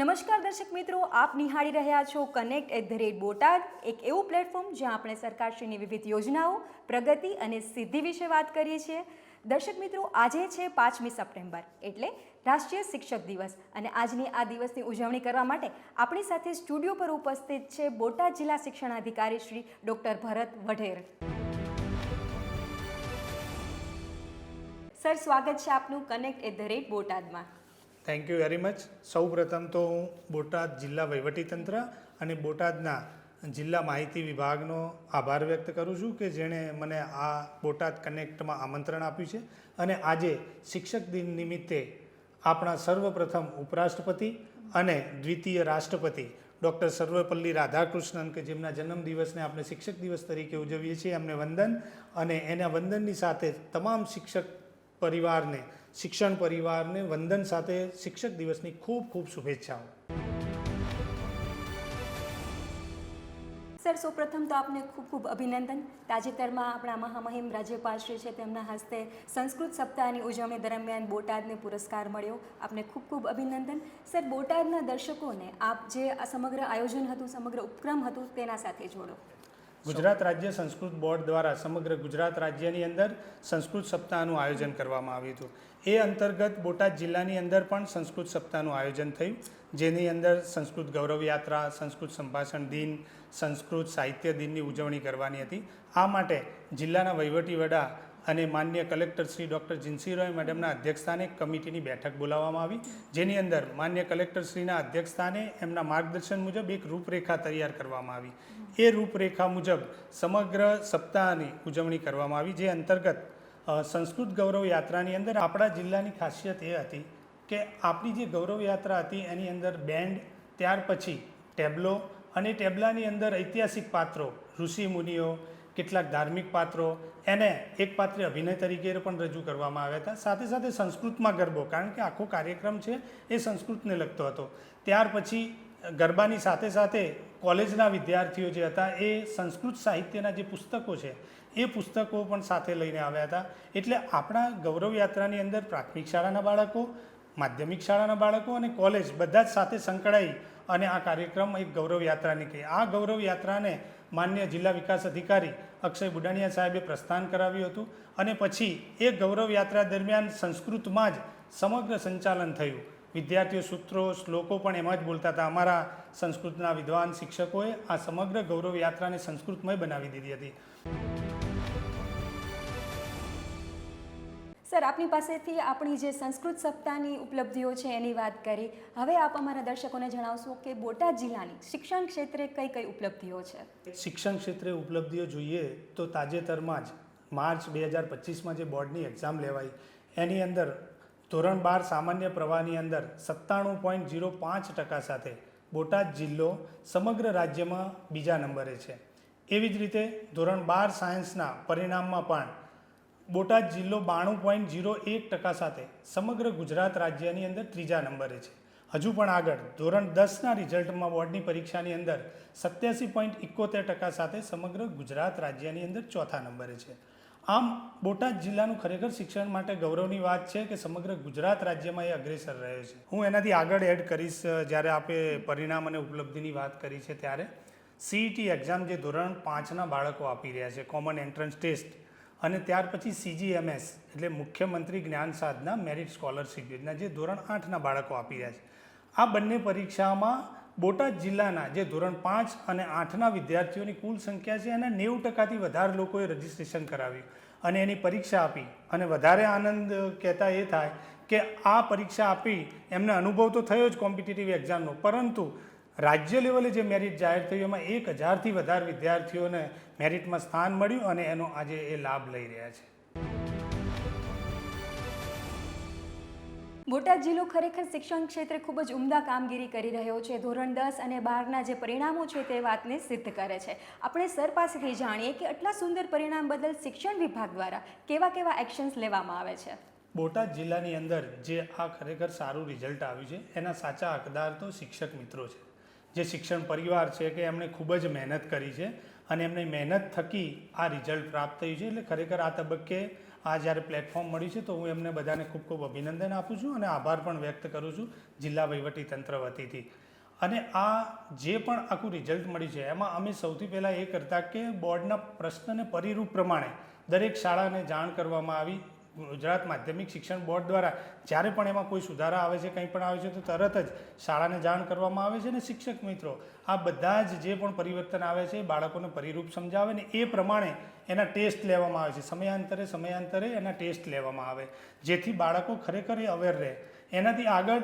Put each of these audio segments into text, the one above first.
નમસ્કાર દર્શક મિત્રો, આપ નિહાળી રહ્યા છો connect at the rate Botad, એક એવું પ્લેટફોર્મ જ્યાં આપણે સરકારશ્રીની વિવિધ યોજનાઓ, પ્રગતિ અને સિદ્ધિ વિશે વાત કરીએ છીએ. દર્શક મિત્રો, આજે છે પાંચમી સપ્ટેમ્બર, એટલે રાષ્ટ્રીય શિક્ષક દિવસ. અને આજની આ દિવસની ઉજવણી કરવા માટે આપણી સાથે સ્ટુડિયો પર ઉપસ્થિત છે બોટાદ જિલ્લા શિક્ષણાધિકારી શ્રી ડૉક્ટર ભરત વઢેર. સર, સ્વાગત છે આપનું કનેક્ટ એટ ધ રેટ બોટાદમાં. થેન્ક યુ વેરી મચ સૌ પ્રથમ તો હું બોટાદ જિલ્લા વહીવટીતંત્ર અને બોટાદના જિલ્લા માહિતી વિભાગનો આભાર વ્યક્ત કરું છું કે જેણે મને આ બોટાદ કનેક્ટમાં આમંત્રણ આપ્યું છે. અને આજે શિક્ષક દિન નિમિત્તે આપણા સર્વપ્રથમ ઉપરાષ્ટ્રપતિ અને દ્વિતીય રાષ્ટ્રપતિ ડૉક્ટર સર્વપલ્લી રાધાકૃષ્ણન, કે જેમના જન્મદિવસને આપણે શિક્ષક દિવસ તરીકે ઉજવીએ છીએ, એમને વંદન. અને એના વંદનની સાથે તમામ શિક્ષક પરિવારને, શિક્ષણ પરિવારને વંદન સાથે શિક્ષક દિવસની ખૂબ ખૂબ શુભેચ્છાઓ. સર, સૌપ્રથમ તો આપને ખૂબ ખૂબ અભિનંદન. તાજેતરમાં આપણા મહામહિમ રાજ્યપાલશ્રી છે તેમના હસ્તે સંસ્કૃત સપ્તાહની ઉજવણી દરમિયાન બોટાદને પુરસ્કાર મળ્યો. આપને ખૂબ ખૂબ અભિનંદન. સર, બોટાદના દર્શકોને આપ જે આ સમગ્ર આયોજન હતું, સમગ્ર ઉપક્રમ હતું, તેના સાથે જોડો. ગુજરાત રાજ્ય સંસ્કૃત બોર્ડ દ્વારા સમગ્ર ગુજરાત રાજ્યની અંદર સંસ્કૃત સપ્તાહનું આયોજન કરવામાં આવ્યું હતું. એ અંતર્ગત બોટાદ જિલ્લાની અંદર પણ સંસ્કૃત સપ્તાહનું આયોજન થયું, જેની અંદર સંસ્કૃત ગૌરવ યાત્રા, સંસ્કૃત સંભાષણ દિન, સંસ્કૃત સાહિત્ય દિનની ઉજવણી કરવાની હતી. આ માટે જિલ્લાના વહીવટી વડા અને માન્ય કલેક્ટર શ્રી ડૉક્ટર જીનસી રોય મેડમના અધ્યક્ષસ્થાને કમિટીની બેઠક બોલાવવામાં આવી, જેની અંદર માન્ય કલેક્ટર શ્રીના અધ્યક્ષસ્થાને એમના માર્ગદર્શન મુજબ એક રૂપરેખા તૈયાર કરવામાં આવી. એ રૂપરેખા મુજબ સમગ્ર સપ્તાહની ઉજવણી કરવામાં આવી, જે અંતર્ગત સંસ્કૃત ગૌરવ યાત્રાની અંદર આપણા જિલ્લાની ખાસિયત એ હતી કે આપણી જે ગૌરવ યાત્રા હતી એની અંદર બેન્ડ, ત્યાર પછી ટેબ્લો અને ટેબ્લાની અંદર ઐતિહાસિક પાત્રો, ઋષિ મુનિઓ, કેટલાક ધાર્મિક પાત્રો, એને એક પાત્રે અભિનય તરીકે પણ રજૂ કરવામાં આવ્યા હતા. સાથે સાથે સંસ્કૃતમાં ગરબો, કારણ કે આખો કાર્યક્રમ છે એ સંસ્કૃતને લગતો હતો. ત્યાર પછી ગરબાની સાથે સાથે કોલેજના વિદ્યાર્થીઓ જે હતા, એ સંસ્કૃત સાહિત્યના જે પુસ્તકો છે, એ પુસ્તકો પણ સાથે લઈને આવ્યા હતા. એટલે આપણા ગૌરવ યાત્રાની અંદર પ્રાથમિક શાળાના બાળકો, માધ્યમિક શાળાના બાળકો અને કોલેજ બધા જ સાથે સંકળાઈ અને આ કાર્યક્રમ એક ગૌરવ યાત્રા નીકળી. આ ગૌરવ યાત્રાને માન્ય જિલ્લા વિકાસ અધિકારી અક્ષય બુડાણિયા સાહેબે પ્રસ્થાન કરાવ્યું હતું અને પછી એ ગૌરવ યાત્રા દરમિયાન સંસ્કૃતમાં જ સમગ્ર સંચાલન થયું. વિદ્યાર્થીઓ સૂત્રો શ્લોકો પણ એમાં જ બોલતા હતા. અમારા સંસ્કૃતના વિદ્વાન શિક્ષકોએ આ સમગ્ર ગૌરવ યાત્રાને સંસ્કૃતમય બનાવી દીધી હતી. સર આપની પાસેથી આપણી જે સંસ્કૃત સપ્તાહની ઉપલબ્ધિઓ છે એની વાત કરી. હવે આપ અમારા દર્શકોને જણાવશો કે બોટાદ જિલ્લાની શિક્ષણ ક્ષેત્રે કઈ કઈ ઉપલબ્ધિઓ છે? શિક્ષણ ક્ષેત્રે ઉપલબ્ધિઓ જોઈએ તો તાજેતરમાં જ માર્ચ બે હજાર પચીસમાં જે બોર્ડની એક્ઝામ લેવાઈ એની અંદર ધોરણ બાર સામાન્ય પ્રવાહની અંદર સત્તાણું પોઈન્ટ ઝીરો પાંચ ટકા સાથે બોટાદ જિલ્લો સમગ્ર રાજ્યમાં બીજા નંબરે છે. એવી જ રીતે ધોરણ બાર સાયન્સના પરિણામમાં પણ બોટાદ જિલ્લો બાણું પોઈન્ટ ઝીરો એક ટકા સાથે સમગ્ર ગુજરાત રાજ્યની અંદર ત્રીજા નંબરે છે. હજુ પણ આગળ ધોરણ દસના રિઝલ્ટમાં બોર્ડની પરીક્ષાની અંદર સત્યાસી પોઈન્ટ ઇકોતેર ટકા સાથે સમગ્ર ગુજરાત રાજ્યની અંદર ચોથા નંબરે છે. આમ બોટાદ જિલ્લાનું ખરેખર શિક્ષણ માટે ગૌરવની વાત છે કે સમગ્ર ગુજરાત રાજ્યમાં એ અગ્રેસર રહ્યો છે. હું એનાથી આગળ એડ કરીશ જ્યારે આપે પરિણામ અને ઉપલબ્ધિની વાત કરી છે ત્યારે. સીઈટી એક્ઝામ જે ધોરણ પાંચના બાળકો આપી રહ્યા છે કોમન એન્ટ્રન્સ ટેસ્ટ અને ત્યાર પછી સીજીએમએસ એટલે મુખ્યમંત્રી જ્ઞાન સાધના મેરિટ સ્કોલરશિપ યોજના જે ધોરણ આઠના બાળકો આપી રહ્યા છે. આ બંને પરીક્ષામાં બોટાદ જિલ્લાના જે ધોરણ પાંચ અને આઠના વિદ્યાર્થીઓની કુલ સંખ્યા છે એના નેવું ટકાથી વધારે લોકોએ રજીસ્ટ્રેશન કરાવ્યું. અને એની પરીક્ષા આપી. અને વધારે આનંદ કહેતા એ થાય કે આ પરીક્ષા આપી એમને અનુભવ તો થયો જ કોમ્પિટિટિવ એક્ઝામનો. પરંતુ રાજ્ય લેવલે જે મેરિટ જાહેર થયું, એમાં એક હજારથી વધારે વિદ્યાર્થીઓને મેરિટમાં સ્થાન મળ્યું અને એનો આજે એ લાભ લઈ રહ્યા છે. બોટાદ જિલ્લો ખરેખર શિક્ષણ ક્ષેત્રે ખૂબ જ ઉમદા કામગીરી કરી રહ્યો છે. ધોરણ દસ અને બારના જે પરિણામો છે તે વાતને સિદ્ધ કરે છે. આપણે સર પાસેથી જાણીએ કે આટલા સુંદર પરિણામ બદલ શિક્ષણ વિભાગ દ્વારા કેવા કેવા એક્શન્સ લેવામાં આવે છે? બોટાદ જિલ્લાની અંદર જે આ ખરેખર સારું રિઝલ્ટ આવ્યું છે, એના સાચા હકદાર તો શિક્ષક મિત્રો છે. જે શિક્ષણ પરિવાર છે કે એમણે ખૂબ જ મહેનત કરી છે અને એમની મહેનત થકી આ રિઝલ્ટ પ્રાપ્ત થયું છે, એટલે ખરેખર આ તબક્કે આ જ્યારે પ્લેટફોર્મ મળ્યું છે, તો હું એમને બધાને ખૂબ ખૂબ અભિનંદન આપું છું અને આભાર પણ વ્યક્ત કરું છું જિલ્લા વહીવટી તંત્ર વતીથી. અને આ જે પણ આખું રિઝલ્ટ મળ્યું છે, એમાં અમે સૌથી પહેલાં એ કરતા કે બોર્ડના પ્રશ્નને પરિરૂપ પ્રમાણે દરેક શાળાને જાણ કરવામાં આવી ગુજરાત માધ્યમિક શિક્ષણ બોર્ડ દ્વારા જ્યારે પણ એમાં કોઈ સુધારા આવે છે, કંઈ પણ આવે છે, તો તરત જ શાળાને જાણ કરવામાં આવે છે અને શિક્ષક મિત્રો. આ બધા જ જે પણ પરિવર્તન આવે છે, બાળકોને પરિરૂપ સમજાવે ને એ પ્રમાણે એના ટેસ્ટ લેવામાં આવે છે. સમયાંતરે સમયાંતરે એના ટેસ્ટ લેવામાં આવે. જેથી બાળકો ખરેખર એ અવેર રહે. એનાથી આગળ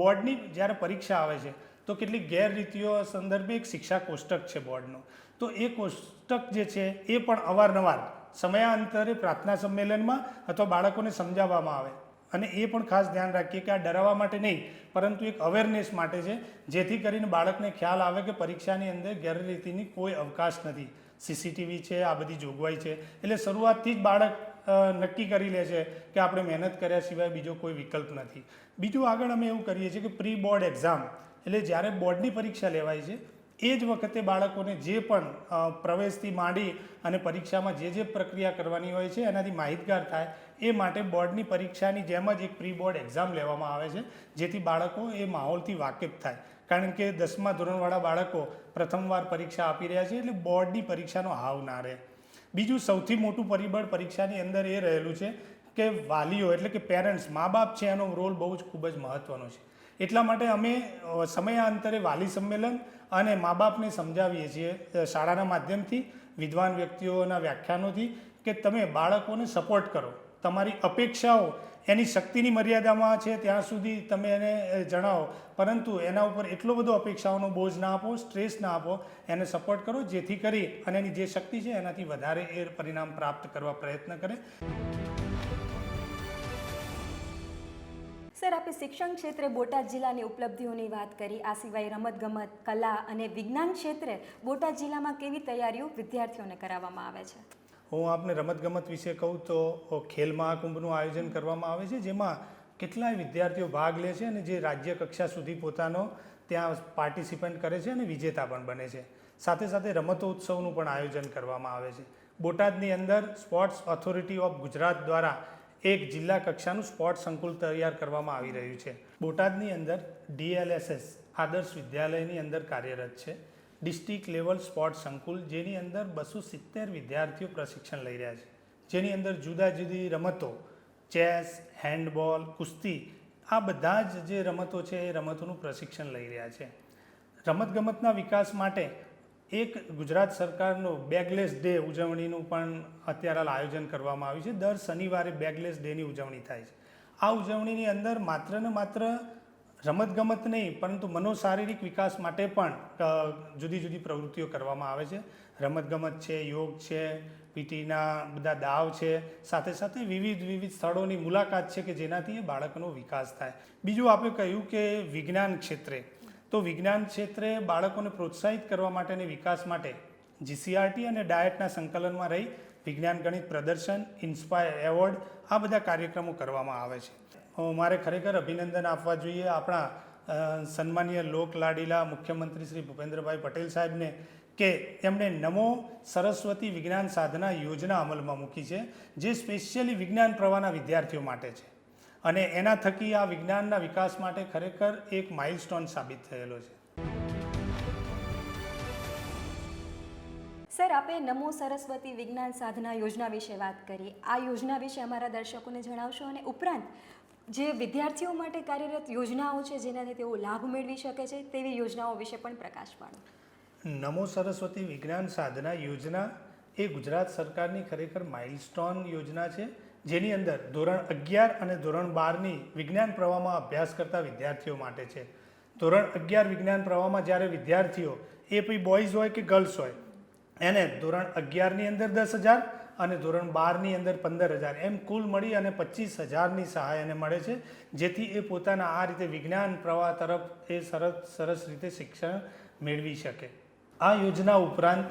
બોર્ડની જ્યારે પરીક્ષા આવે છે, તો કેટલીક ગેરરીતિઓ સંદર્ભે એક શિક્ષા કોષ્ટક છે બોર્ડનું. તો એ કોષ્ટક જે છે, એ પણ અવારનવાર સમયાંતરે પ્રાર્થના સંમેલનમાં અથવા બાળકોને સમજાવવામાં આવે. અને એ પણ ખાસ ધ્યાન રાખીએ કે આ ડરાવવા માટે નહીં, પરંતુ એક અવેરનેસ માટે છે, જેથી કરીને બાળકને ખ્યાલ આવે કે પરીક્ષાની અંદર ગેરરીતિની કોઈ અવકાશ નથી. સીસીટીવી છે, આ બધી જોગવાઈ છે. એટલે શરૂઆતથી જ બાળક નક્કી કરી લે છે કે આપણે મહેનત કર્યા સિવાય બીજો કોઈ વિકલ્પ નથી. બીજું આગળ અમે એવું કરીએ છીએ કે પ્રી બોર્ડ એક્ઝામ એટલે જ્યારે બોર્ડની પરીક્ષા લેવાય છે એ જ વખતે બાળકોને જે પણ પ્રવેશથી માંડી અને પરીક્ષામાં જે જે પ્રક્રિયા કરવાની હોય છે, એનાથી માહિતગાર થાય, એ માટે બોર્ડની પરીક્ષાની જેમ જ એક પ્રી બોર્ડ એક્ઝામ લેવામાં આવે છે, જેથી બાળકો એ માહોલથી વાકેફ થાય. કારણ કે દસમા ધોરણવાળા બાળકો પ્રથમવાર પરીક્ષા આપી રહ્યા છે, એટલે બોર્ડની પરીક્ષાનો હાવ ના રહે. બીજું સૌથી મોટું પરિબળ પરીક્ષાની અંદર એ રહેલું છે કે વાલીઓ, એટલે કે પેરેન્ટ્સ મા બાપ છે એનો રોલ બહુ જ ખૂબ જ મહત્ત્વનો છે. એટલા માટે અમે સમયાંતરે વાલી સંમેલન અને મા બાપને સમજાવીએ છીએ શાળાના માધ્યમથી, વિદ્વાન વ્યક્તિઓના વ્યાખ્યાનોથી કે તમે બાળકોને સપોર્ટ કરો. તમારી અપેક્ષાઓ એની શક્તિની મર્યાદામાં છે ત્યાં સુધી તમે એને જણાવો. પરંતુ એના ઉપર એટલો બધો અપેક્ષાઓનો બોજ ના આપો સ્ટ્રેસ ના આપો, એને સપોર્ટ કરો, જેથી કરી અને એની જે શક્તિ છે એનાથી વધારે એ પરિણામ પ્રાપ્ત કરવા પ્રયત્ન કરે. સર આપણે શિક્ષણ ક્ષેત્રે બોટાદ જિલ્લાની ઉપલબ્ધિઓની વાત કરી. આ સિવાય રમતગમત, કલા અને વિજ્ઞાન ક્ષેત્રે બોટાદ જિલ્લામાં કેવી તૈયારીઓ વિદ્યાર્થીઓને કરાવવામાં આવે છે? હું આપને રમતગમત વિશે કહું તો ખેલ મહાકુંભનું આયોજન કરવામાં આવે છે, જેમાં કેટલાય વિદ્યાર્થીઓ ભાગ લે છે અને જે રાજ્ય કક્ષા સુધી પોતાનો ત્યાં પાર્ટિસિપન્ટ કરે છે અને વિજેતા પણ બને છે. સાથે સાથે રમતોત્સવનું પણ આયોજન કરવામાં આવે છે. બોટાદની અંદર સ્પોર્ટ્સ ઓથોરિટી ઓફ ગુજરાત દ્વારા એક જિલ્લા કક્ષાનું સ્પોર્ટ સંકુલ તૈયાર કરવામાં આવી રહ્યું છે. બોટાદની અંદર ડીએલએસએસ આદર્શ વિદ્યાલયની અંદર કાર્યરત છે. ડિસ્ટ્રિક્ટ લેવલ સ્પોર્ટ સંકુલ, જેની અંદર બસો સિત્તેર વિદ્યાર્થીઓ પ્રશિક્ષણ લઈ રહ્યા છે. જેની અંદર જુદા જુદી રમતો, ચેસ, હેન્ડબોલ, કુસ્તી, આ બધા જ જે રમતો છે, એ રમતોનું પ્રશિક્ષણ લઈ રહ્યા છે. રમતગમતના વિકાસ માટે એક ગુજરાત સરકારનો બેગલેસ ડે ઉજવણીનું પણ અત્યારે આયોજન કરવામાં આવ્યું છે. દર શનિવારે બેગલેસ ડેની ઉજવણી થાય છે. આ ઉજવણીની અંદર માત્ર ને માત્ર રમતગમત નહીં, પરંતુ મનોશારીરિક વિકાસ માટે પણ જુદી જુદી પ્રવૃત્તિઓ કરવામાં આવે છે. રમતગમત છે, યોગ છે, પીટીના બધા દાવ છે. સાથે સાથે વિવિધ વિવિધ સ્થળોની મુલાકાત છે કે જેનાથી એ બાળકનો વિકાસ થાય. બીજું આપણે કહ્યું કે વિજ્ઞાન ક્ષેત્રે તો વિજ્ઞાન ક્ષેત્રે બાળકોને પ્રોત્સાહિત કરવા માટે અને વિકાસ માટે જીસીઆરટી અને ડાયટના સંકલનમાં રહી વિજ્ઞાન ગણિત પ્રદર્શન ઇન્સ્પાયર એવોર્ડ આ બધા કાર્યક્રમો કરવામાં આવે છે. મારે ખરેખર અભિનંદન આપવા જોઈએ આપણા સન્માનીય લોક લાડીલા મુખ્યમંત્રી શ્રી ભૂપેન્દ્રભાઈ પટેલ સાહેબને કે એમણે નમો સરસ્વતી વિજ્ઞાન સાધના યોજના અમલમાં મૂકી છે, જે સ્પેશિયલી વિજ્ઞાન પ્રવાહના વિદ્યાર્થીઓ માટે છે. અને એના થકી આ વિજ્ઞાનના વિકાસ માટે ખરેખર એક માઇલસ્ટોન સાબિત થયેલો છે. સર આપે નમો સરસ્વતી વિજ્ઞાન સાધના યોજના વિશે વાત કરી. આ યોજના વિશે અમારા દર્શકોને જણાવશો અને ઉપરાંત જે વિદ્યાર્થીઓ માટે કાર્યરત યોજનાઓ છે જેનાથી તેઓ લાભ મેળવી શકે છે તેવી યોજનાઓ વિશે પણ પ્રકાશ પાડો. નમો સરસ્વતી વિજ્ઞાન સાધના યોજના એ ગુજરાત સરકારની ખરેખર માઇલસ્ટોન યોજના છે. જેની અંદર ધોરણ અગિયાર અને ધોરણ બારની વિજ્ઞાન પ્રવાહમાં અભ્યાસ કરતા વિદ્યાર્થીઓ માટે છે. ધોરણ અગિયાર વિજ્ઞાન પ્રવાહમાં જ્યારે વિદ્યાર્થીઓ, એ પછી બોયઝ હોય કે ગર્લ્સ હોય, એને ધોરણ અગિયારની અંદર દસ હજાર અને ધોરણ બારની અંદર પંદર હજાર એમ કુલ મળી અને પચીસ હજારની સહાય એને મળે છે, જેથી એ પોતાના આ રીતે વિજ્ઞાન પ્રવાહ તરફ એ સરસ સરસ રીતે શિક્ષણ મેળવી શકે. આ યોજના ઉપરાંત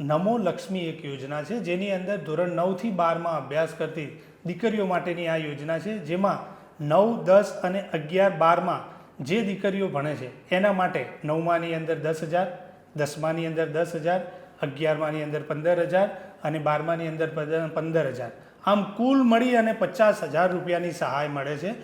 નમો લક્ષ્મી એક યોજના છે, જેની અંદર ધોરણ નવથી બારમાં અભ્યાસ કરતી દીકરીઓ માટેની આ યોજના છે, જેમાં નવ, દસ અને અગિયાર બારમાં જે દીકરીઓ ભણે છે, એના માટે નવમાની અંદર દસ હજાર, દસમાની અંદર દસ હજાર, અગિયારમાની અંદર પંદર હજાર અને બારમાની અંદર પંદર હજાર. આમ કુલ મળી અને પચાસ હજાર રૂપિયાની સહાય મળે છે.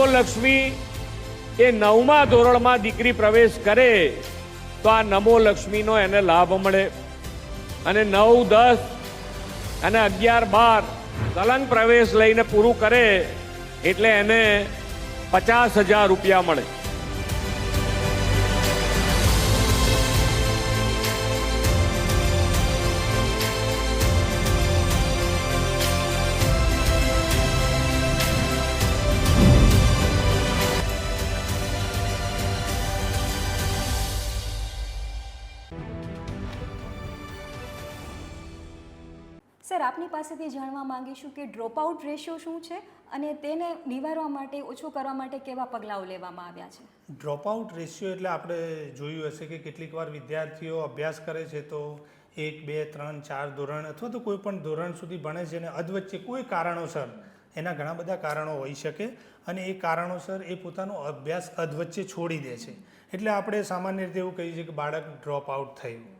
નમો લક્ષ્મી એ નવમા ધોરણમાં દીકરી પ્રવેશ કરે, તો આ નમોલક્ષ્મીનો એને લાભ મળે. અને નવ, દસ અને અગિયાર, બાર કલંક પ્રવેશ લઈને પૂરું કરે, એટલે એને પચાસ હજાર રૂપિયા મળે. પાસેથી જાણવા માંગીશું કે ડ્રોપ આઉટ રેશિયો શું છે અને તેને નિવારવા માટે, ઓછો કરવા માટે કેવા પગલાઓ લેવામાં આવ્યા છે? ડ્રોપ આઉટ રેશિયો એટલે આપણે જોયું હશે કે કેટલીક વાર વિદ્યાર્થીઓ અભ્યાસ કરે છે તો એક, બે, ત્રણ, ચાર ધોરણ અથવા તો કોઈ પણ ધોરણ સુધી ભણે છે અને અધવચ્ચે કોઈ કારણોસર, એના ઘણા બધા કારણો હોઈ શકે અને એ કારણોસર એ પોતાનો અભ્યાસ અધવચ્ચે છોડી દે છે. એટલે આપણે સામાન્ય રીતે એવું કહીએ છીએ કે બાળક ડ્રોપ આઉટ થયું.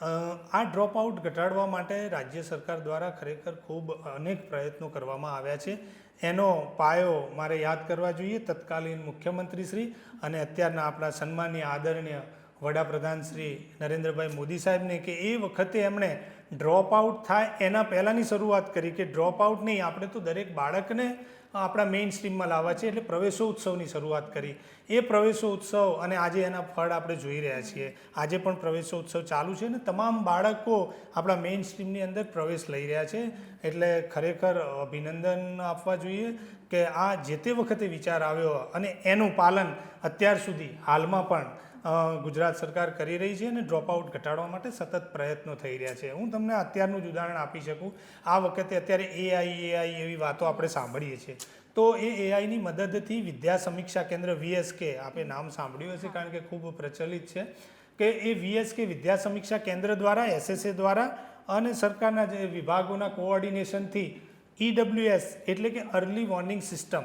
આ ડ્રોપઆઉટ ઘટાડવા માટે રાજ્ય સરકાર દ્વારા ખરેખર ખૂબ અનેક પ્રયત્નો કરવામાં આવ્યા છે. એનો પાયો મારે યાદ કરવા જોઈએ. તત્કાલીન મુખ્યમંત્રી શ્રી અને અત્યારના આપણા સન્માનીય આદરણીય વડાપ્રધાન શ્રી નરેન્દ્રભાઈ મોદી સાહેબને કે એ વખતે એમણે ડ્રોપ આઉટ થાય એના પહેલાંની શરૂઆત કરી કે ડ્રોપ આઉટ નહીં. આપણે તો દરેક બાળકને આપણા મેઇન સ્ટ્રીમમાં લાવવા છે એટલે પ્રવેશોત્સવની શરૂઆત કરી. એ પ્રવેશોત્સવ અને આજે એના ફળ આપણે જોઈ રહ્યા છીએ. આજે પણ પ્રવેશોત્સવ ચાલુ છે ને તમામ બાળકો આપણા મેઇન સ્ટ્રીમની અંદર પ્રવેશ લઈ રહ્યા છે. એટલે ખરેખર અભિનંદન આપવા જોઈએ કે આ જે તે વખતે વિચાર આવ્યો અને એનું પાલન અત્યાર સુધી હાલમાં પણ ગુજરાત સરકાર કરી રહી છે અને ડ્રોપઆઉટ ઘટાડવા માટે સતત પ્રયત્નો થઈ રહ્યા છે. હું તમને અત્યારનું જ ઉદાહરણ આપી શકું. આ વખતે અત્યારે એઆઈ એઆઈ એવી વાતો આપણે સાંભળીએ છીએ. તો એ એઆઈની મદદથી વિદ્યા સમીક્ષા કેન્દ્ર વીએસકે આપે નામ સાંભળ્યું હશે કારણ કે ખૂબ પ્રચલિત છે, કે એ વીએસકે વિદ્યા સમીક્ષા કેન્દ્ર દ્વારા એસએસએ દ્વારા અને સરકારના જે વિભાગોના કોઓર્ડિનેશનથી ઈડબ્લ્યુએસ એટલે કે અર્લી વોર્નિંગ સિસ્ટમ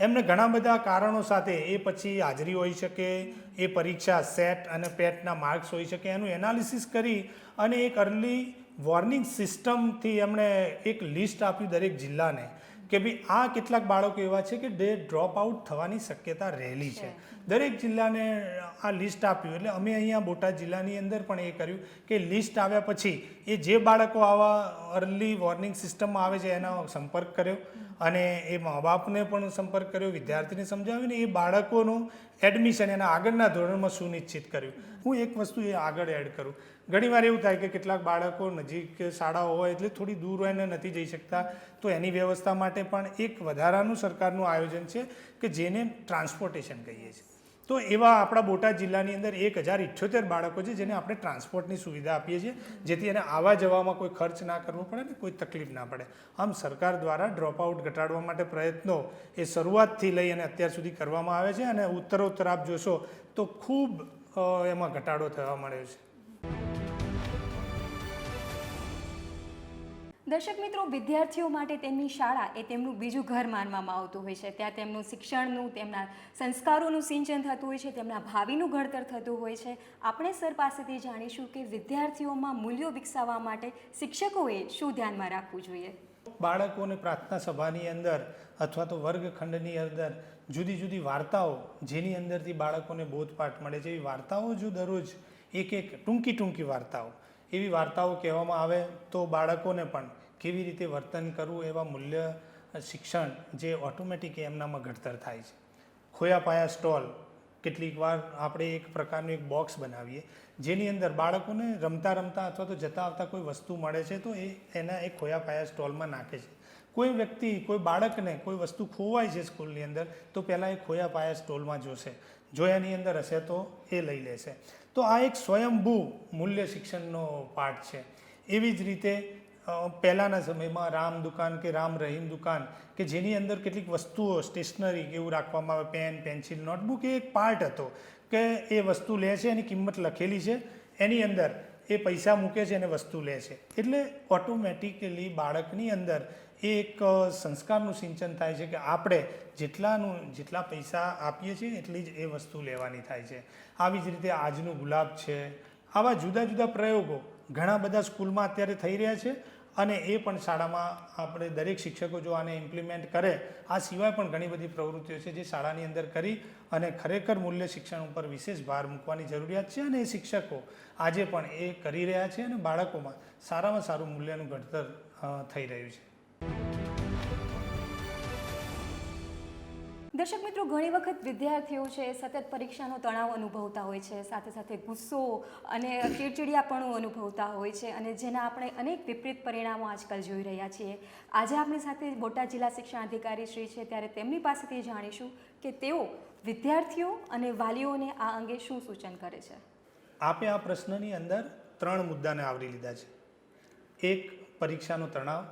એમને ઘણા બધા કારણો સાથે એ પછી હાજરી હોઈ શકે એ પરીક્ષા સેટ અને પેટના માર્ક્સ હોઈ શકે. એનું એનાલિસિસ કરી અને એક અર્લી વોર્નિંગ સિસ્ટમથી એમણે એક લિસ્ટ આપ્યું દરેક જિલ્લાને. કે ભાઈ આ કેટલાક બાળકો એવા છે કે ડે ડ્રોપ આઉટ થવાની શક્યતા રહેલી છે. દરેક જિલ્લાને આ લિસ્ટ આપ્યું એટલે અમે અહીંયા બોટાદ જિલ્લાની અંદર પણ એ કર્યું કે લિસ્ટ આવ્યા પછી એ જે બાળકો આવા અર્લી વોર્નિંગ સિસ્ટમમાં આવે છે એનો સંપર્ક કર્યો અને એ મા બાપને પણ સંપર્ક કર્યો વિદ્યાર્થીને સમજાવ્યું ને એ બાળકોનું એડમિશન એના આગળના ધોરણમાં સુનિશ્ચિત કર્યું. હું એક વસ્તુ એ આગળ એડ કરું. ઘણીવાર એવું થાય કે કેટલાક બાળકો નજીક શાળાઓ હોય એટલે થોડી દૂર હોય ને નથી જઈ શકતા. તો એની વ્યવસ્થા માટે પણ એક વધારાનું સરકારનું આયોજન છે કે જેને ટ્રાન્સપોર્ટેશન કહીએ છીએ. તો એવા આપણા બોટાદ જિલ્લાની અંદર એક હજાર ઇઠ્યોતેર બાળકો છે જેને આપણે ટ્રાન્સપોર્ટની સુવિધા આપીએ છીએ. જેથી એને આવવા જવામાં કોઈ ખર્ચ ના કરવો પડે ને કોઈ તકલીફ ના પડે. આમ સરકાર દ્વારા ડ્રોપઆઉટ ઘટાડવા માટે પ્રયત્નો એ શરૂઆતથી લઈ અને અત્યાર સુધી કરવામાં આવે છે. અને ઉત્તરોત્તર આપ જોશો તો ખૂબ એમાં ઘટાડો થવા મળ્યો છે. દર્શક મિત્રો, વિદ્યાર્થીઓ માટે તેમની શાળા એ તેમનું બીજું ઘર માનવામાં આવતું હોય છે. ત્યાં તેમનું શિક્ષણનું, તેમના સંસ્કારોનું સિંચન થતું હોય છે, તેમના ભાવિનું ઘડતર થતું હોય છે. આપણે સર પાસેથી જાણીશું કે વિદ્યાર્થીઓમાં મૂલ્યો વિકસાવવા માટે શિક્ષકોએ શું ધ્યાનમાં રાખવું જોઈએ? બાળકોને પ્રાર્થના સભાની અંદર અથવા તો વર્ગખંડની અંદર જુદી જુદી વાર્તાઓ જેની અંદરથી બાળકોને બોધપાઠ મળે છે. એવી વાર્તાઓ જો દરરોજ એક એક ટૂંકી ટૂંકી વાર્તાઓ, એવી વાર્તાઓ કહેવામાં આવે તો બાળકોને પણ કેવી રીતે વર્તન કરવું એવા મૂલ્ય શિક્ષણ જે ઓટોમેટિક એમનામાં ઘડતર થાય છે. ખોયા પાયા સ્ટોલ, કેટલીક વાર આપણે એક પ્રકારનું એક બોક્સ બનાવીએ, જેની અંદર બાળકોને રમતા રમતા અથવા તો જતા આવતા કોઈ વસ્તુ મળે છે, તો એ એના એ ખોયા પાયા સ્ટોલમાં નાખે છે. કોઈ વ્યક્તિ, કોઈ બાળકને કોઈ વસ્તુ ખોવાય છે સ્કૂલની અંદર, તો પહેલાં એ ખોયા પાયા સ્ટોલમાં જોશે. જો એની અંદર હશે તો એ લઈ લેશે. તો આ એક સ્વયંભૂ મૂલ્ય શિક્ષણનો પાઠ છે. એવી જ રીતે પહેલાંના સમયમાં રામ દુકાન કે રામ રહીમ દુકાન કે જેની અંદર કેટલીક વસ્તુઓ, સ્ટેશનરી એવું રાખવામાં આવે, પેન, પેન્સિલ, નોટબુક, એ એક પાર્ટ હતો કે એ વસ્તુ લે છે, એની કિંમત લખેલી છે, એની અંદર એ પૈસા મૂકે છે, અને વસ્તુ લે છે. એટલે ઓટોમેટિકલી બાળકની અંદર એ એક સંસ્કારનું સિંચન થાય છે કે આપણે જેટલાનું, જેટલા પૈસા આપીએ છીએ, એટલી જ એ વસ્તુ લેવાની થાય છે. આવી જ રીતે આજનું ગુલાબ છે. આવા જુદા જુદા પ્રયોગો ઘણા બધા સ્કૂલમાં અત્યારે થઈ રહ્યા છે. અને એ પણ શાળામાં આપણે દરેક શિક્ષકો જો આને ઇમ્પ્લિમેન્ટ કરે, આ સિવાય પણ ઘણી બધી પ્રવૃત્તિઓ છે જે શાળાની અંદર કરી અને ખરેખર મૂલ્ય શિક્ષણ ઉપર વિશેષ ભાર મૂકવાની જરૂરિયાત છે અને એ શિક્ષકો આજે પણ એ કરી રહ્યા છે અને બાળકોમાં સારામાં સારું મૂલ્યનું ઘડતર થઈ રહ્યું છે. દર્શક મિત્રો, ઘણી વખત વિદ્યાર્થીઓ છે સતત પરીક્ષાનો તણાવ અનુભવતા હોય છે, સાથે સાથે ગુસ્સો અને ચીડચીડિયાપણું અનુભવતા હોય છે અને જેના આપણે અનેક વિપરીત પરિણામો આજકાલ જોઈ રહ્યા છીએ. આજે આપણી સાથે બોટાદ જિલ્લા શિક્ષણ અધિકારી શ્રી છે, ત્યારે તેમની પાસેથી જાણીશું કે તેઓ વિદ્યાર્થીઓ અને વાલીઓને આ અંગે શું સૂચન કરે છે. આપે આ પ્રશ્નની અંદર ત્રણ મુદ્દાને આવરી લીધા છે. એક, પરીક્ષાનો તણાવ,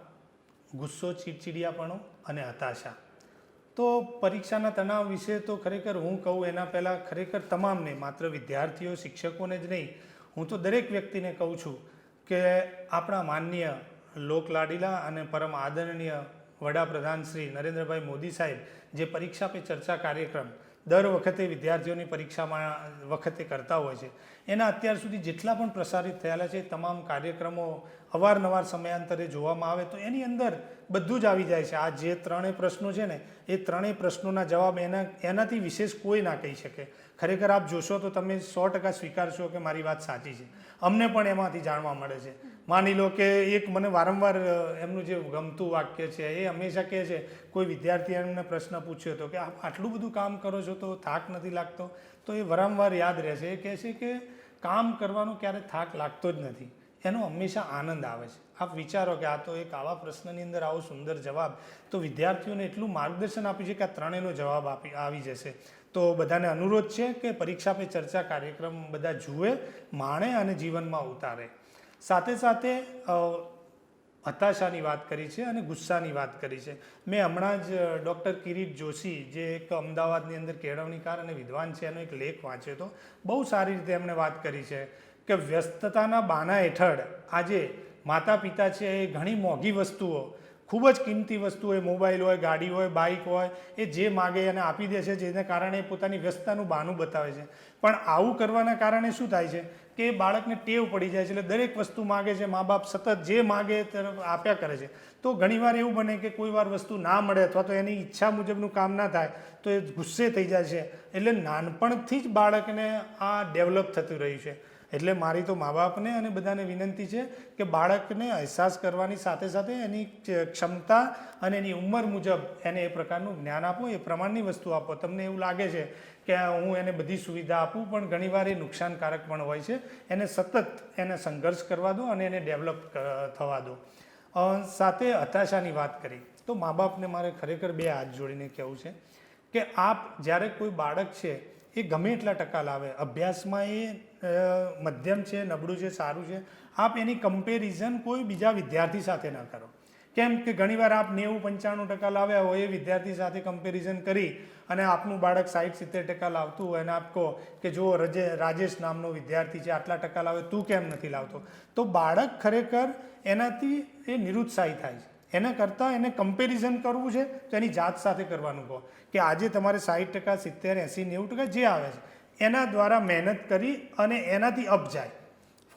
ગુસ્સો, ચીડચીડિયાપણું અને હતાશા. તો પરીક્ષાના તણાવ વિશે તો ખરેખર હું કહું એના પહેલાં ખરેખર તમામને, માત્ર વિદ્યાર્થીઓ, શિક્ષકોને જ નહીં, હું તો દરેક વ્યક્તિને કહું છું કે આપણા માનનીય લોકલાડીલા અને પરમ આદરણીય વડાપ્રધાન શ્રી નરેન્દ્રભાઈ મોદી સાહેબ, જે પરીક્ષા પે ચર્ચા કાર્યક્રમ દર વખતે વિદ્યાર્થીઓની પરીક્ષામાં વખતે કરતા હોય છે. એના અત્યાર સુધી જેટલા પણ પ્રસારિત થયેલા છે, તમામ કાર્યક્રમો અવારનવાર સમયાંતરે જોવામાં આવે તો એની અંદર બધું જ આવી જાય છે. આ જે ત્રણેય પ્રશ્નો છે ને, એ ત્રણેય પ્રશ્નોના જવાબ એના, એનાથી વિશેષ કોઈ ના કહી શકે. ખરેખર આપ જોશો તો તમે સો ટકા સ્વીકારશો કે મારી વાત સાચી છે. અમને પણ એમાંથી જાણવા મળે છે. માની લો કે એક મને વારંવાર એમનું જે ગમતું વાક્ય છે એ હંમેશા કહે છે, કોઈ વિદ્યાર્થીએ એમને પ્રશ્ન પૂછ્યો હતો કે આપ આટલું બધું કામ કરો છો તો થાક નથી લાગતો? તો એ વારંવાર યાદ રહેશે. એ કહે છે કે, કામ કરવાનો ક્યારે થાક લાગતો જ નથી. એનો હંમેશા આનંદ આવે છે. આપ વિચારો કે આ તો એક આવા પ્રશ્નની અંદર આવો સુંદર જવાબ. તો વિદ્યાર્થીઓને એટલું માર્ગદર્શન આપ્યું છે કે આ ત્રણેયનો જવાબ આપી, આવી જશે. તો બધાને અનુરોધ છે કે પરીક્ષા પે ચર્ચા કાર્યક્રમ બધા જુએ, માણે અને જીવનમાં ઉતારે. સાથે સાથે હતાશાની વાત કરી છે અને ગુસ્સાની વાત કરી છે. મેં હમણાં જ ડૉક્ટર કિરીટ જોશી, જે એક અમદાવાદની અંદર કેળવણીકાર અને વિદ્વાન છે, એનો એક લેખ વાંચ્યો હતો. બહુ સારી રીતે એમણે વાત કરી છે કે વ્યસ્તતાના બાના હેઠળ આજે માતા પિતા છે એ ઘણી મોંઘી વસ્તુઓ ખૂબ જ કિંમતી વસ્તુ હોય, મોબાઈલ હોય, ગાડી હોય બાઇક હોય, એ જે માગે એને આપી દે છે, જેને કારણે એ પોતાની વ્યસ્તતાનું બહાનું બતાવે છે. પણ આવું કરવાના કારણે શું થાય છે કે બાળકને ટેવ પડી જાય છે, એટલે દરેક વસ્તુ માગે છે મા બાપ સતત જે માગે તરફ આપ્યા કરે છે. તો ઘણીવાર એવું બને કે કોઈ વાર વસ્તુ ના મળે અથવા તો એની ઈચ્છા મુજબનું કામ ના થાય, તો એ ગુસ્સે થઈ જાય છે. એટલે નાનપણથી જ બાળકને આ ડેવલપ થતું રહ્યું છે. એટલે મારી તો મા બાપને અને બધાને વિનંતી છે કે બાળકને અહેસાસ કરવાની સાથે સાથે એની ક્ષમતા અને એની ઉંમર મુજબ એને એ પ્રકારનું જ્ઞાન આપો, એ પ્રમાણની વસ્તુ આપો. તમને એવું લાગે છે કે હું એને બધી સુવિધા આપું, પણ ઘણીવાર એ નુકસાનકારક પણ હોય છે. એને સતત એને સંઘર્ષ કરવા દો અને એને ડેવલપ થવા દો. સાથે હતાશાની વાત કરી. તો મા બાપને મારે ખરેખર બે હાથ જોડીને કહેવું છે કે આપ જ્યારે કોઈ બાળક છે, એ ગમે એટલા ટકા લાવે. અભ્યાસમાં એ મધ્યમ છે, નબળું છે, સારું છે, આપ એની કમ્પેરિઝન કોઈ બીજા વિદ્યાર્થી સાથે ન કરો. કેમ કે ઘણીવાર આપ નેવું પંચાણું ટકા લાવ્યા હોય એ વિદ્યાર્થી સાથે કમ્પેરિઝન કરી અને આપનું બાળક સાઠ સિત્તેર ટકા લાવતું હોય અને આપ કહો કે જો રજે, રાજેશ નામનો વિદ્યાર્થી છે, આટલા ટકા લાવે, તું કેમ નથી લાવતો? તો બાળક ખરેખર એનાથી એ નિરુત્સાહી થાય છે. એના કરતાં એને કમ્પેરિઝન કરવું છે, તો એની જાત સાથે કરવાનું કહો. કે આજે તમારે સાઠ ટકા, સિત્તેર, એંસી, નેવું ટકા જે આવે છે એના દ્વારા મહેનત કરી અને એનાથી અપ જાય.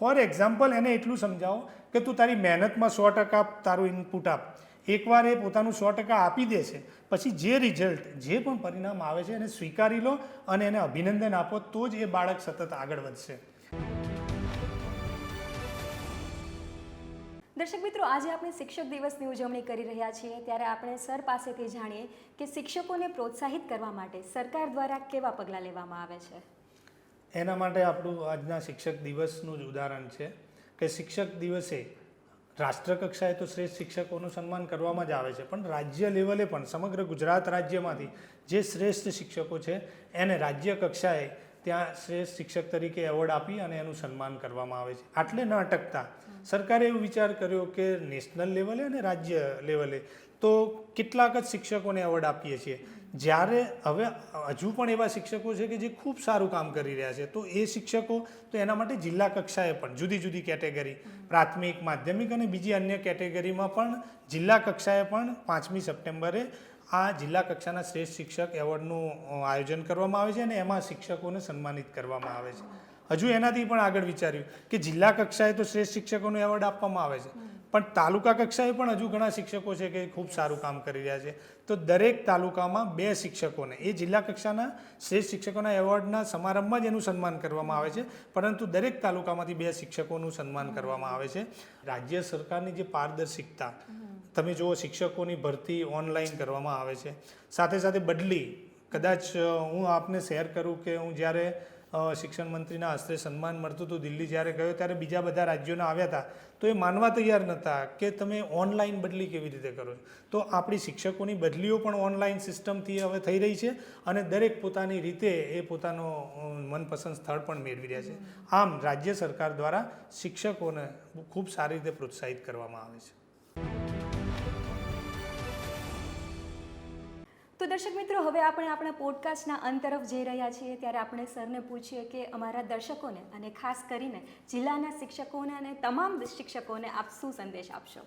ફોર એક્ઝામ્પલ એને એટલું સમજાવો કે તું તારી મહેનતમાં સો ટકા તારું ઇનપુટ આપ. એકવાર એ પોતાનું સો ટકા આપી દે છે પછી જે રિઝલ્ટ જે પણ પરિણામ આવે છે એને સ્વીકારી લો અને એને અભિનંદન આપો, તો જ એ બાળક સતત આગળ વધશે. દર્શક મિત્રો, આજે આપણે શિક્ષક દિવસની ઉજવણી કરી રહ્યા છીએ. ત્યારે આપણે સર પાસેથી જાણીએ કે શિક્ષકોને પ્રોત્સાહિત કરવા માટે સરકાર દ્વારા કેવા પગલાં લેવામાં આવે છે? એના માટે આપણું આજના શિક્ષક દિવસનું જ ઉદાહરણ છે કે શિક્ષક દિવસે રાષ્ટ્રકક્ષાએ તો શ્રેષ્ઠ શિક્ષકોનું સન્માન કરવામાં જ આવે છે, પણ રાજ્ય લેવલે પણ સમગ્ર ગુજરાત રાજ્યમાંથી જે શ્રેષ્ઠ શિક્ષકો છે, એને રાજ્ય કક્ષાએ ત્યાં શ્રેષ્ઠ શિક્ષક તરીકે એવોર્ડ આપી અને એનું સન્માન કરવામાં આવે છે. આટલે ન અટકતા. સરકારે એવો વિચાર કર્યો કે નેશનલ લેવલે અને રાજ્ય લેવલે તો કેટલાક જ શિક્ષકોને એવોર્ડ આપીએ છીએ. જ્યારે હવે હજુ પણ એવા શિક્ષકો છે કે જે ખૂબ સારું કામ કરી રહ્યા છે, તો એ શિક્ષકો તો એના માટે જિલ્લા કક્ષાએ પણ જુદી જુદી કેટેગરી, પ્રાથમિક, માધ્યમિક અને બીજી અન્ય કેટેગરીમાં પણ જિલ્લા કક્ષાએ પણ પાંચમી સપ્ટેમ્બરે આ જિલ્લા કક્ષાના શ્રેષ્ઠ શિક્ષક એવોર્ડનું આયોજન કરવામાં આવે છે અને એમાં શિક્ષકોને સન્માનિત કરવામાં આવે છે. હજુ એનાથી પણ આગળ વિચાર્યું કે જિલ્લા કક્ષાએ તો શ્રેષ્ઠ શિક્ષકોનો એવોર્ડ આપવામાં આવે છે. પણ તાલુકા કક્ષાએ પણ હજુ ઘણા શિક્ષકો છે કે ખૂબ સારું કામ કરી રહ્યા છે. તો દરેક તાલુકામાં બે શિક્ષકોને, એ જિલ્લા કક્ષાના શ્રેષ્ઠ શિક્ષકોના એવોર્ડના સમારંભમાં જ એનું સન્માન કરવામાં આવે છે, પરંતુ દરેક તાલુકામાંથી બે શિક્ષકોનું સન્માન કરવામાં આવે છે. રાજ્ય સરકારની જે પારદર્શિકતા, તમે જુઓ શિક્ષકોની ભરતી ઓનલાઈન કરવામાં આવે છે. સાથે સાથે બદલી, કદાચ હું આપને શેર કરું કે હું જ્યારે શિક્ષણ મંત્રીના હસ્તે સન્માન મળતું હતું દિલ્હી જ્યારે ગયો ત્યારે બીજા બધા રાજ્યોના આવ્યા હતા. તો એ માનવા તૈયાર નહોતા કે તમે ઓનલાઈન બદલી કેવી રીતે કરો તો આપણી શિક્ષકોની બદલીઓ પણ ઓનલાઈન સિસ્ટમથી હવે થઈ રહી છે અને દરેક પોતાની રીતે એ પોતાનો મનપસંદ સ્થળ પણ મેળવી રહ્યા છે. આમ રાજ્ય સરકાર દ્વારા શિક્ષકોને ખૂબ સારી રીતે પ્રોત્સાહિત કરવામાં આવે છે. તો દર્શક મિત્રો, હવે આપણે આપણા પોડકાસ્ટના અંત તરફ જઈ રહ્યા છીએ. ત્યારે આપણે સરને પૂછીએ કે અમારા દર્શકોને અને ખાસ કરીને જિલ્લાના શિક્ષકોને અને તમામ શિક્ષકોને આપ શું સંદેશ આપશો?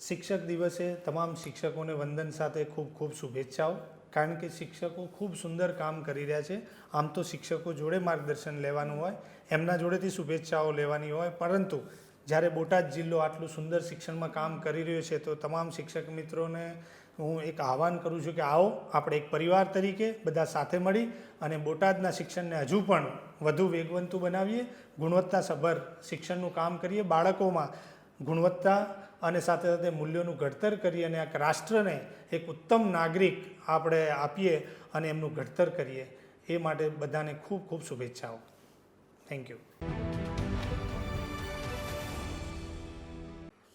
શિક્ષક દિવસે તમામ શિક્ષકોને વંદન સાથે ખૂબ ખૂબ શુભેચ્છાઓ. કારણ કે શિક્ષકો ખૂબ સુંદર કામ કરી રહ્યા છે. આમ તો શિક્ષકો જોડે માર્ગદર્શન લેવાનું હોય, એમના જોડેથી શુભેચ્છાઓ લેવાની હોય. પરંતુ જ્યારે બોટાદ જિલ્લો આટલું સુંદર શિક્ષણમાં કામ કરી રહ્યો છે, તો તમામ શિક્ષક મિત્રોને હું એક આહવાન કરું છું કે આવો, આપણે એક પરિવાર તરીકે બધા સાથે મળી અને બોટાદના શિક્ષણને હજુ પણ વધુ વેગવંતું બનાવીએ, ગુણવત્તાસભર શિક્ષણનું કામ કરીએ, બાળકોમાં ગુણવત્તા અને સાથે સાથે મૂલ્યોનું ઘડતર કરી અને એક રાષ્ટ્રને એક ઉત્તમ નાગરિક આપણે આપીએ અને એમનું ઘડતર કરીએ. એ માટે બધાને ખૂબ ખૂબ શુભેચ્છાઓ. થેન્ક યુ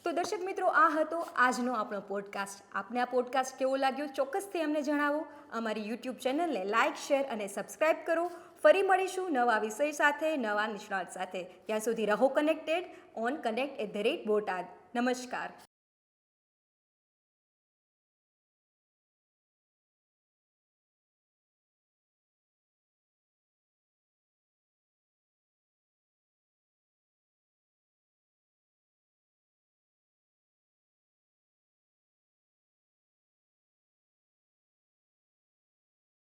તો દર્શક મિત્રો, આ હતો આજનો આપણો પોડકાસ્ટ આપને આ પોડકાસ્ટ કેવો લાગ્યો ચોક્કસથી અમને જણાવો. અમારી યુટ્યુબ ચેનલને લાઇક શેર અને સબસ્ક્રાઇબ કરો. ફરી મળીશું નવા વિષય સાથે, નવા નિષ્ણાત સાથે. ત્યાં સુધી રહો connected on connect at the rate Botad. નમસ્કાર.